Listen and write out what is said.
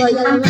শয়তান